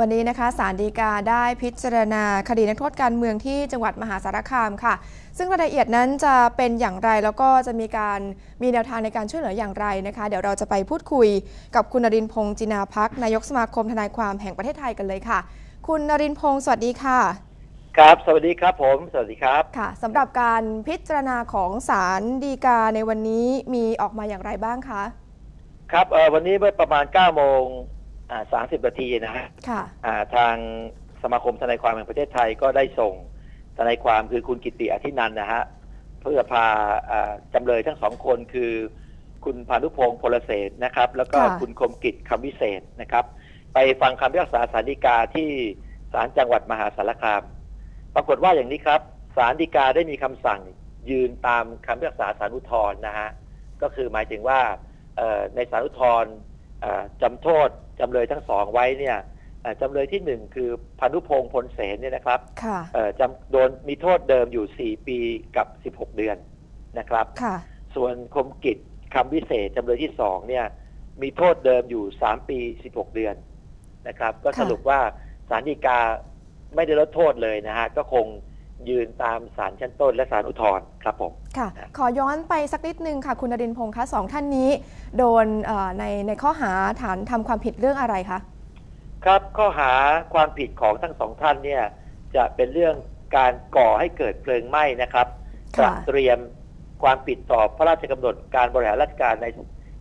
วันนี้นะคะศาลฎีกาได้พิจารณาคดีนักโทษการเมืองที่จังหวัดมหาสารคามค่ะ ซึ่งรายละเอียดนั้นจะเป็นอย่างไรแล้วก็จะมีการมีแนวทางในการช่วยเหลืออย่างไรนะคะ เดี๋ยวเราจะไปพูดคุยกับคุณนรินทร์พงษ์จินาพักนายกสมาคมทนายความแห่งประเทศไทยกันเลยค่ะ คุณนรินทร์พงษ์สวัสดีค่ะ ครับ สวัสดีครับผม สวัสดีครับค่ะสำหรับการพิจารณาของศาลฎีกาในวันนี้มีออกมาอย่างไรบ้างคะครับเอ่อวันนี้เมื่อประมาณ9โมง อ่า30นาทีนะฮะค่ะอ่าทางสมาคมทนายความแห่งประเทศไทยก็ได้ส่งทนายความคือคุณกิติอธินันท์นะฮะเพื่อพาอ่าจำเลยทั้งสองคนคือ คุณพานุพงศ์พลเศรษฐ์นะครับ แล้วก็ค่ะคุณคมกิจคำวิเศษนะครับ ไปฟังคำพิพากษาศาลฎีกาที่ศาลจังหวัดมหาสารคาม ปรากฏว่าอย่างนี้ครับศาลฎีกาได้มีคำสั่งยืนตามคำพิพากษาศาลอุทธรณ์นะฮะก็คือหมายถึงว่าเอ่อในศาลอุทธรณ์เอ่อ จำโทษจำเลยทั้งสองไว้เนี่ยเอ่อจำเลยที่หนึ่งคือพานุพงศ์พลเสนเนี่ยนะครับค่ะเอ่อจำโดนมีโทษเดิมอยู่ 4 ปีกับ 16 เดือนนะครับค่ะส่วนคมกิจคำวิเศษจำเลยที่สองเนี่ยมีโทษเดิมอยู่ 3 ปี 16 เดือนนะครับ ก็ค่ะสรุปว่าศาลฎีกาไม่ได้ลดโทษเลยนะฮะก็คง ยืนตามศาลชั้นต้นและศาลอุทธรณ์ครับผมค่ะครับขอย้อนไปสักนิดนึงค่ะ คุณนรินทร์พงษ์คะสองท่านนี้ โดนเอ่อในในข้อหาฐานทำความผิดเรื่องอะไรคะครับข้อหาความผิดของทั้งสองท่านเนี่ยจะเป็นเรื่องการก่อให้เกิดเพลิงไหม้นะครับตค่ะระเตรียมความผิดต่อพระราชกำหนดการบริหารราชการใน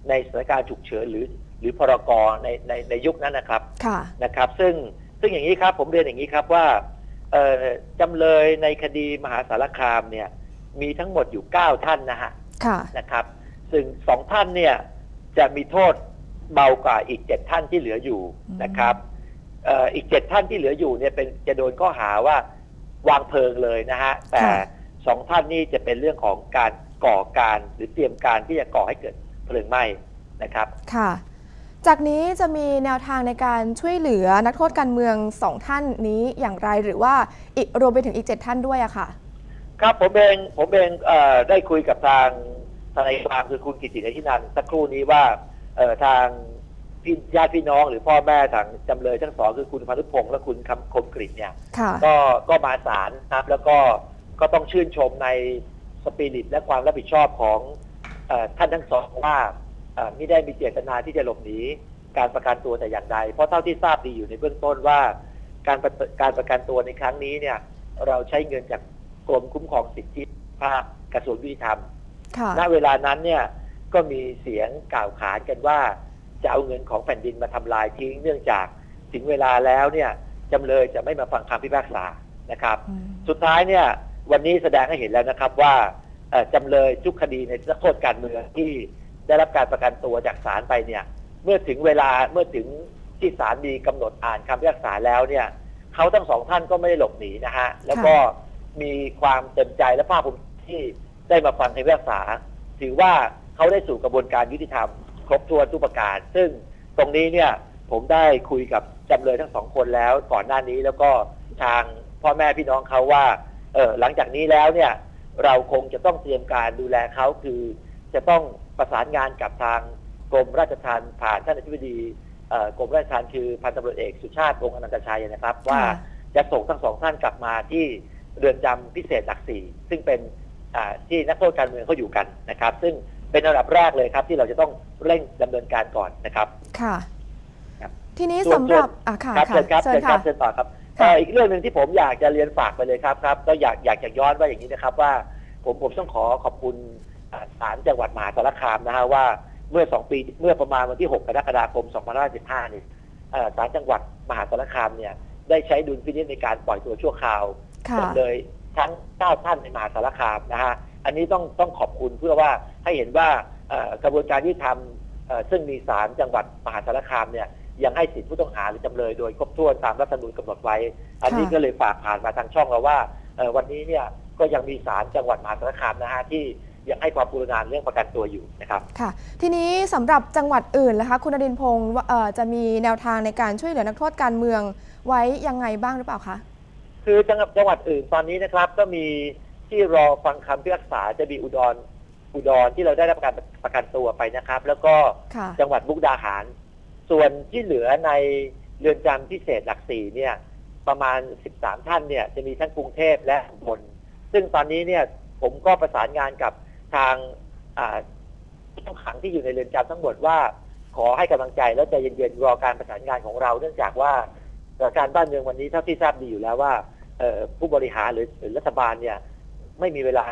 ในสถานการณ์ฉุกเฉินหรือ หรือพรกในในในยุคนั้นนะครับค่ะนะครับ ซึ่งซึ่งอย่างนี้ครับผมเรียนอย่างนี้ครับว่าเอ่อ จำเลยในคดีมหาสารคามเนี่ย มีทั้งหมดอยู่ 9 ท่านนะฮะค่ะนะครับ ซึ่งสองท่านเนี่ยจะมีโทษเบากว่าอีกเจ็ดท่านที่เหลืออยู่นะครับเอ่ออีกเจ็ดท่านที่เหลืออยู่เนี่ยเป็นจะโดนข้อหาว่าวางเพลิงเลยนะฮะแต่ค่ะสองท่านนี้จะเป็นเรื่องของการก่อการหรือเตรียมการที่จะก่อให้เกิดเพลิงไหม้นะครับ ค่ะ จากนี้จะมีแนวทางในการช่วยเหลือนักโทษการเมืองสองท่านนี้อย่างไรหรือว่าอีกรวมไปถึงอีกเจ็ดท่านด้วยอะค่ะ ครับผมเองผมเองเอ่อได้คุยกับทางทนายความคือคุณกิติในที่นันท์สักครู่นี้ว่าเอ่อทางพี่ญาติพี่น้องหรือพ่อแม่ทางจำเลยทั้งสองคือคุณพานุพงศ์และคุณคำคมกริตเนี่ยค่ะก็ก็มาศาลนะครับแล้วก็ก็ต้องชื่นชมในสปิริตและความรับผิดชอบของเออท่านทั้งสองว่าเอ่อ ไม่ได้มีเจตนาที่จะหลบหนีการประกันตัวแต่อย่างใด เพราะเท่าที่ทราบดีอยู่ในเบื้องต้นว่า การประการประกันตัวในครั้งนี้เนี่ยเราใช้เงินจากกรมคุ้มครองสิทธิภาพกระทรวงยุติธรรมค่ะณเวลานั้นเนี่ยก็มีเสียงกล่าวขานกันว่า จะเอาเงินของแผ่นดินมาทำลายทิ้งเนื่องจากถึงเวลาแล้วเนี่ยจำเลยจะไม่มาฟังคำพิพากษานะครับอืมสุดท้ายเนี่ยวันนี้แสดงให้เห็นแล้วนะครับว่าเอ่อจำเลยทุกคดีในนักโทษการเมืองที่ ได้รับการประกันตัวจากศาลไปเนี่ย เมื่อถึงเวลาเมื่อถึงที่ศาลมีกำหนดอ่านคำพิพากษาแล้วเนี่ยเขาทั้งสองท่านก็ไม่ได้หลบหนีนะฮะแล้วก็มีความเต็มใจและภาคภูมิที่ได้มาฟังคำพิพากษา ถือว่าเขาได้สู่กระบวนการยุติธรรม ครบถ้วนทุกประการ ซึ่งตรงนี้เนี่ยผมได้คุยกับจำเลยทั้งสองคนแล้วก่อนหน้านี้แล้วก็ทางพ่อแม่พี่น้องเขาว่าเออหลังจากนี้แล้วเนี่ยเราคงจะต้องเตรียมการดูแลเขาคือจะต้อง ประสานงานกับทางกรมราชทัณฑ์ผ่านท่านอธิบดีเอ่อกรมราชทัณฑ์คือพันตำรวจเอกสุชาติวงศ์อนันตชัยนะครับ ว่าจะส่งทั้งสองท่านกลับมาที่เรือนจำพิเศษหลักสี่ซึ่งเป็นอ่าที่นักโทษการเมืองเขาอยู่กันนะครับ ซึ่งเป็นระดับแรกเลยครับที่เราจะต้องเร่งดำเนินการก่อนนะครับค่ะครับทีนี้ส่วนสำหรับอะค่ะครับค่ะเชิญครับเชิเชิญญคค่ะรับเชิญต่อครับค่ะเอ่ออีกเรื่องหนึ่งที่ผมอยากจะเรียนฝากไปเลยครับครับก็อยากอยากจะย้อนว่าอย่างนี้นะครับว่าผมผมต้องขอขอบคุณอ่า ศาลจังหวัดมหาสารคามนะฮะว่าเมื่อสองปีเมื่อประมาณวันที่ 6 กรกฎาคม 2515นี่เอ่อศาลจังหวัดมหาสารคามเนี่ยได้ใช้ดุลพินิจในการปล่อยตัวชั่วคราวค่ะจำเลยทั้ง 9 ท่านในมหาสารคามนะฮะอันนี้ต้องต้องขอบคุณเพื่อว่าให้เห็นว่าเอ่อกระบวนการยุติธรรมเอ่อซึ่งมีศาลจังหวัดมหาสารคามเนี่ยยังให้สิทธิผู้ต้องหาหรือจำเลยโดยครบถ้วนตามรัฐธรรมนูญกำหนดไว้ อันนี้ค่ะก็เลยฝากผ่านมาทางช่องเราว่าเอ่อวันนี้เนี่ยก็ยังมีศาลจังหวัดมหาสารคามนะฮะที่ ยังให้ความกรุณาเรื่องประกันตัวอยู่นะครับค่ะ ทีนี้สำหรับจังหวัดอื่นนะคะคุณนรินทร์พงศ์ว่าเอ่อจะมีแนวทางในการช่วยเหลือนักโทษการเมืองไว้ยังไงบ้างหรือเปล่าคะคือจังหวัดจังหวัดอื่นตอนนี้นะครับ ก็มีที่รอฟังคำพิพากษาจะมีอุดรอุดรที่เราได้รับการประกันตัวไปนะครับ แล้วก็ค่ะจังหวัดมุกดาหาร ส่วนที่เหลือในเรือนจำพิเศษหลักสี่เนี่ย ประมาณ 13 ท่านเนี่ยจะมีทั้งกรุงเทพและอุบลซึ่งตอนนี้เนี่ยผมก็ประสานงานกับ ทางอ่าผู้ต้องขังที่อยู่ในเรือนจำทั้งหมดว่า ขอให้กำลังใจแล้วใจเย็นๆรอการประสานงานของเรา เนื่องจากว่าสถานการณ์บ้านเมืองวันนี้เท่าที่ทราบดีอยู่แล้วว่าเอ่อผู้บริหารหรือหรือรัฐบาลเนี่ยไม่มีเวลา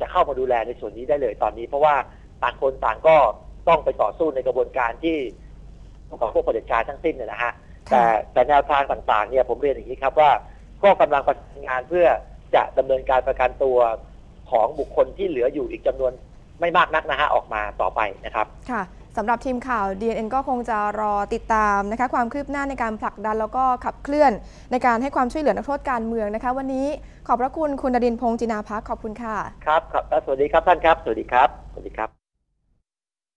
จะเข้ามาดูแลในส่วนนี้ได้เลยตอนนี้ เพราะว่าต่างคนต่างก็ต้องไปต่อสู้ในกระบวนการที่ของพวกเผด็จการทั้งสิ้นเนี่ยนะฮะแต่แต่แนวทางต่างๆเนี่ยผมเรียนอย่างนี้ครับว่า ก็กำลังประสานงานเพื่อจะดำเนินการประกันตัว ของบุคคลที่เหลืออยู่อีกจำนวนไม่มากนักนะฮะออกมาต่อไปนะครับค่ะสำหรับทีมข่าว DNN ก็คงจะรอติดตามนะคะความคืบหน้าในการผลักดันแล้วก็ขับเคลื่อน ในการให้ความช่วยเหลือนักโทษการเมืองนะคะ วันนี้ขอบพระคุณคุณดดินพงษ์จินาพักขอบคุณค่ะครับครับ สวัสดีครับท่านครับ สวัสดีครับ สวัสดีครับ